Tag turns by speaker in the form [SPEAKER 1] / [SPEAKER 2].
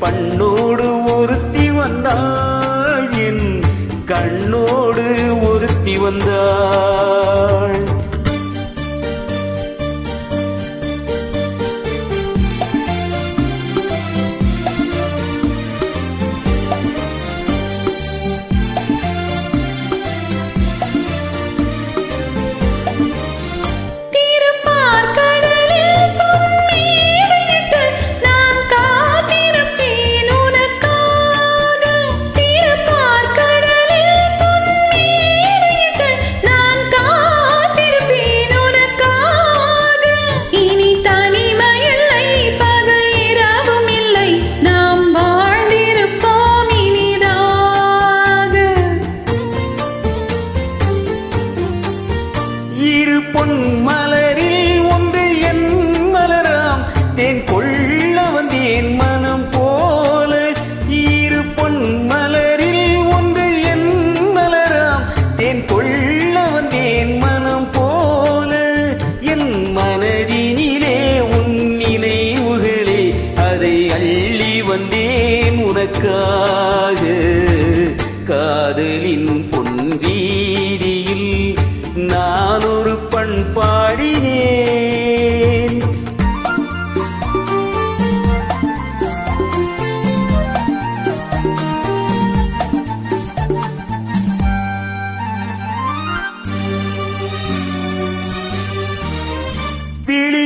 [SPEAKER 1] பாடினேன் தேன் வந்தேன் மனம் போல? இரு பொன் மலரில் ஒன்று என் மலராம். தேன் கொள்ள வந்தேன் மனம் போல? என் மனதினிலே உன் நினைவுகளே அதை அள்ளி வந்தேன் உனக்காக. காதலின் பொன் வீதியில் நான் ஒரு பண் பாடினேன் விழி